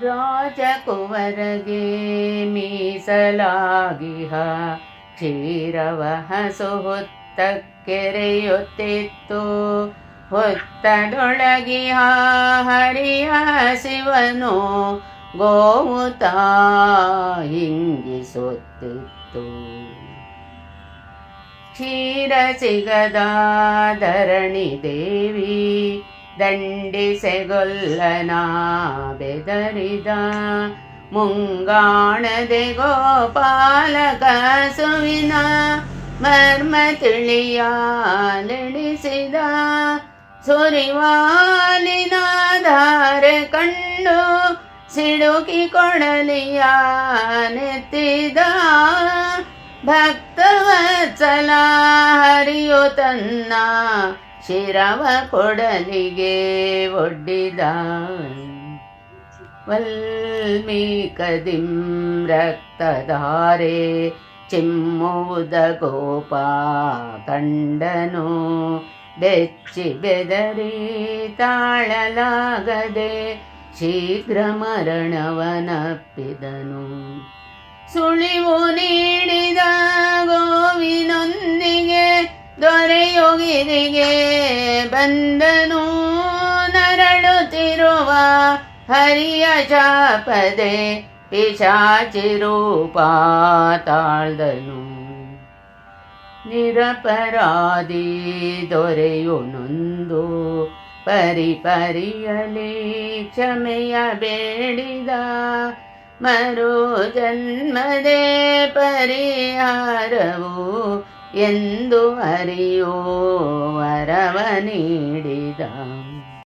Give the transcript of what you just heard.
ರಾಜಕುವರಗೆ ಮೀಸಲಾಗಿಹ. ಕ್ಷೀರವ ಹಸು ಹೊತ್ತ ಕೆರೆಯುತ್ತಿತ್ತು ಹೊತ್ತದೊಳಗಿಹ ಹರಿಯ ಶಿವನು. ಗೋವುತ ಹಿಂಗಿಸುತ್ತಿತ್ತು. ಕ್ಷೀರ ಸಿಗದ ಧರಣಿ ದೇವಿ. ದಂಡಿಸೆಗೊಲ್ಲನ ಬೆದರಿದ ಮುಂಗಾಣದೆ ಗೋಪಾಲಕ ಸುವಿನ ಮರ್ಮ ತಿಳಿಯಾಲೆಣಿಸಿದ ಸುರಿವಾಲಿನ ಧಾರೆ ಕಂಡು ಸಿಡುಕಿ ಕೊಡಲಿಯ ನೆತ್ತಿದ ಭಕ್ತವತ್ಸಲ ಹರಿಯೋ ತನ್ನ ಶಿರವ ಕೊಡಲಿಗೆ ಒಡ್ಡಿದ ವಲ್ಮೀಕದಿಂ ರಕ್ತಧಾರೆ ಚಿಮ್ಮುವುದ ಗೋಪ ಕಂಡನು ಬೆಚ್ಚಿ ಬೆದರಿ ತಾಳಲಾಗದೆ ಶೀಘ್ರ ಮರಣವನಪ್ಪಿದನು. ಸುಳಿವು ನೀಡಿದ ಗೋವಿನೊಂದಿಗೆ ದೊರೆಯೊಗಿರಿಗೆ ಬಂದನು. ನರಳುತ್ತಿರುವ ಹರಿಯ ಚಾಪದೆ ಪಿಶಾಚಿರೂಪ ತಾಳ್ದನು. ನಿರಪರಾಧಿ ದೊರೆಯು ನೊಂದು ಪರಿ ಪರಿಯಲಿ ಕ್ಷಮೆಯ ಬೇಡಿದ ಮರು ಜನ್ಮದೆ ಪರಿಹಾರವು ಎಂದು ಅರಿಯೋ ವರವ ನೀಡಿದ